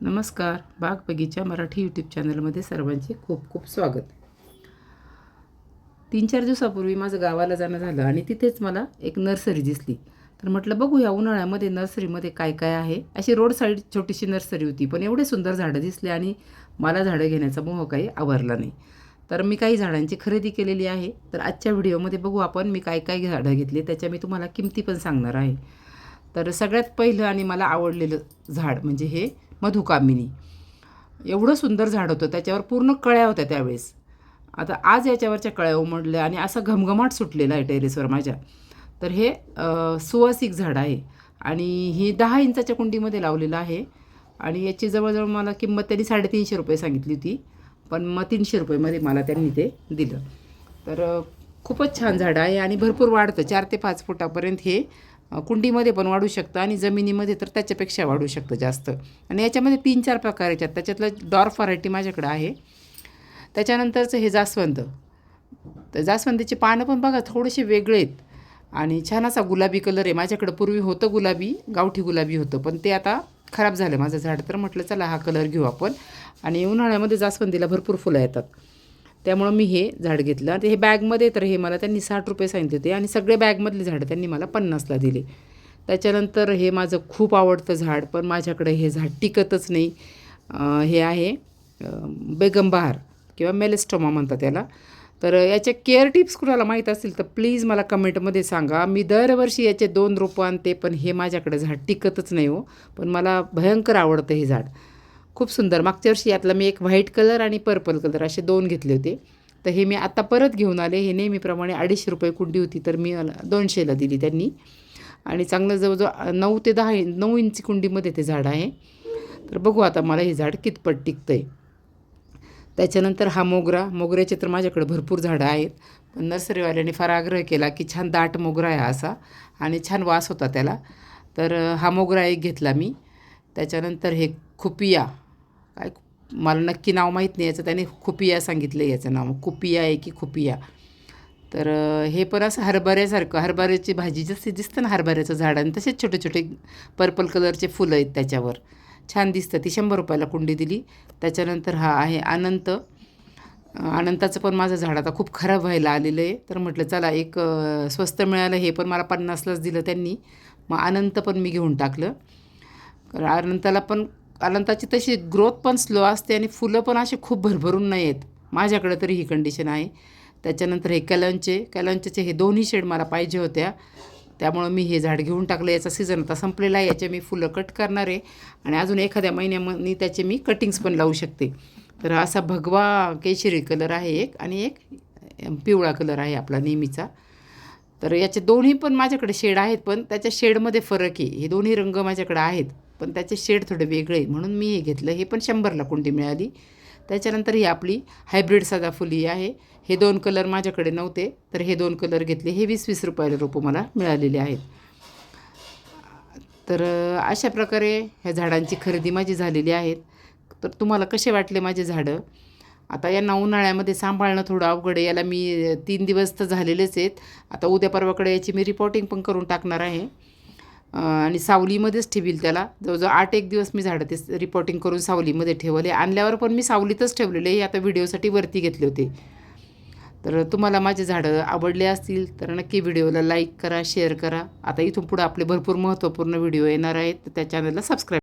नमस्कार. बाग बगीचा मराठी यूट्यूब चॅनलमध्ये सर्वांचे खूप खूप स्वागत. तीन चार दिवसापूर्वी माझं गावाला जाणं झालं आणि तिथेच मला एक नर्सरी दिसली. तर म्हटलं बघू या उन्हाळ्यामध्ये नर्सरीमध्ये काय काय आहे. अशी रोड साईड छोटीशी नर्सरी होती पण एवढे सुंदर झाडं दिसले आणि मला झाडं घेण्याचा मोह काही आवरला नाही. तर मी काही झाडांची खरेदी केलेली आहे. तर आजच्या व्हिडिओमध्ये बघू आपण मी काय काय झाडं घेतली त्याच्या मी तुम्हाला किमती पण सांगणार आहे. तर सगळ्यात पहिलं आणि मला आवडलेलं झाड म्हणजे हे मधुकामिनी. एवढं सुंदर झाड होतं त्याच्यावर पूर्ण कळ्या होत्या त्यावेळेस. आता आज याच्यावरच्या कळ्या उमडल्या आणि असा घमघमाट सुटलेला आहे टेरेसवर माझ्या. तर हे सुवासिक झाड आहे आणि हे दहा इंचाच्या कुंडीमध्ये लावलेलं आहे आणि याची जवळजवळ मला किंमत त्यांनी साडेतीनशे रुपये सांगितली होती पण मग तीनशे रुपयेमध्ये मला त्यांनी ते दिलं. तर खूपच छान झाडं आहे आणि भरपूर वाढतं चार ते पाच फुटापर्यंत हे कुंडीमध्ये पण वाढू शकतं आणि जमिनीमध्ये तर त्याच्यापेक्षा वाढू शकतं जास्त. आणि याच्यामध्ये तीन चार प्रकार याच्यात त्याच्यातलं डॉर्फ व्हरायटी माझ्याकडे आहे. त्याच्यानंतरचं हे जास्वंद. तर जास्वंदीचे पानं पण बघा थोडेसे वेगळे आहेत. आणि छान असा गुलाबी कलर आहे. माझ्याकडं पूर्वी होतं गुलाबी गावठी गुलाबी होतं पण ते आता खराब झालं. माझं झाड तर म्हटलं चला हा कलर घेऊ आपण. आणि उन्हाळ्यामध्ये जास्वंदीला भरपूर फुलं येतात. त्यामुळं मी हे झाड घेतलं. आणि हे बॅगमध्ये तर हे मला त्यांनी साठ रुपये सांगितले होते आणि सगळे बॅगमधले झाडं त्यांनी मला पन्नासला दिले. त्याच्यानंतर हे माझं खूप आवडतं झाड पण माझ्याकडे हे झाड टिकतच नाही. हे आहे अं, बेगमबहार किंवा मेलेस्टोमा म्हणतात त्याला तर याचे केअर टिप्स कुणाला माहीत असतील तर प्लीज मला कमेंटमध्ये सांगा. मी दरवर्षी याचे दोन रोपं आणते पण हे माझ्याकडे झाड टिकतच नाही हो. पण मला भयंकर आवडतं हे झाड. खूप सुंदर. मागच्या वर्षी यातला मी एक व्हाईट कलर आणि पर्पल कलर असे दोन घेतले होते. तर हे मी आत्ता परत घेऊन आले. हे नेहमीप्रमाणे अडीचशे रुपये कुंडी होती तर मी दोनशेला दिली त्यांनी. आणि चांगलं जवळजवळ नऊ ते दहा इं नऊ इंची कुंडीमध्ये ते झाड आहे. तर बघू आता मला हे झाड कितपत टिकतं आहे त्याच्यानंतर हा मोगरा मोगऱ्याचे तर माझ्याकडे भरपूर झाडं आहेत. पण नर्सरीवाल्याने फार आग्रह केला की छान दाट मोगरा आहे असा आणि छान वास होता त्याला. तर हा मोगरा एक घेतला मी. त्याच्यानंतर हे खुपिया काय मला नक्की नाव माहीत नाही याचं त्याने खुपिया सांगितलं याचं नाव. खुपिया आहे की खुपिया. तर हे पण असं हरभऱ्यासारखं हरभऱ्याची भाजी जशी दिसतं ना हरभऱ्याचं झाड आणि तसेच छोटे छोटे पर्पल कलरचे फुलं आहेत त्याच्यावर. छान दिसतं ती शंभर रुपयाला कुंडी दिली. त्याच्यानंतर हा आहे अनंत. अनंताचं पण माझं झाड आता खूप खराब व्हायला आलेलं आहे. तर म्हटलं चला एक स्वस्त मिळालं हे पण मला पन्नासलाच दिलं त्यांनी. मग अनंत पण मी घेऊन टाकलं. कारण अनंताला पण अनंताची तशी ग्रोथ पण स्लो असते आणि फुलं पण असे खूप भरभरून नाही आहेत. माझ्याकडे तरी ही कंडिशन आहे. त्याच्यानंतर हे कलंचे कलंचचे हे दोन्ही शेड मला पाहिजे होत्या. त्यामुळं मी हे झाड घेऊन टाकलं. याचा सीझन आता संपलेला आहे. याचे मी फुलं कट करणार आहे. आणि अजून एखाद्या महिन्यामध्ये त्याचे मी कटिंग्स पण लावू शकते. तर असा भगवा केशरी कलर आहे एक आणि एक पिवळा कलर आहे आपला नेहमीचा. तर याचे दोन्ही पण माझ्याकडे शेड आहेत. पण त्याच्या शेडमध्ये फरक आहे. हे दोन्ही रंग माझ्याकडे आहेत. पण त्याचे शेड थोडे वेगळे म्हणून मी हे घेतलं. हे पण शंभरला कुंडी मिळाली. त्याच्यानंतर ही आपली हायब्रिड सदाफुली आहे. हे दोन कलर माझ्याकडे नव्हते तर हे दोन कलर घेतले. हे वीस वीस रुपयाला रोपं मला मिळालेले आहेत. तर अशा प्रकारे ह्या झाडांची खरेदी माझी झालेली आहेत. तर तुम्हाला कसे वाटले माझे झाडं? आता यांना उन्हाळ्यामध्ये सांभाळणं थोडं अवघड आहे. याला मी तीन दिवस तर झालेलेच आहेत. आता उद्या परवाकडे याची मी रिपोर्टिंग पण करून टाकणार आहे. आणि सावलीमध्येच ठेवील त्याला. जवळजवळ आठ एक दिवस मी झाडं ते रिपोर्टिंग करून सावलीमध्ये ठेवले. आणल्यावर पण मी सावलीतच ठेवलेले. हे आता व्हिडिओसाठी वरती घेतले होते. तर तुम्हाला माझे झाडं आवडले असतील तर नक्की व्हिडिओला लाईक करा शेअर करा. आता इथून पुढं आपले भरपूर महत्त्वपूर्ण व्हिडिओ येणार आहेत. तर त्या चॅनलला सबस्क्राईब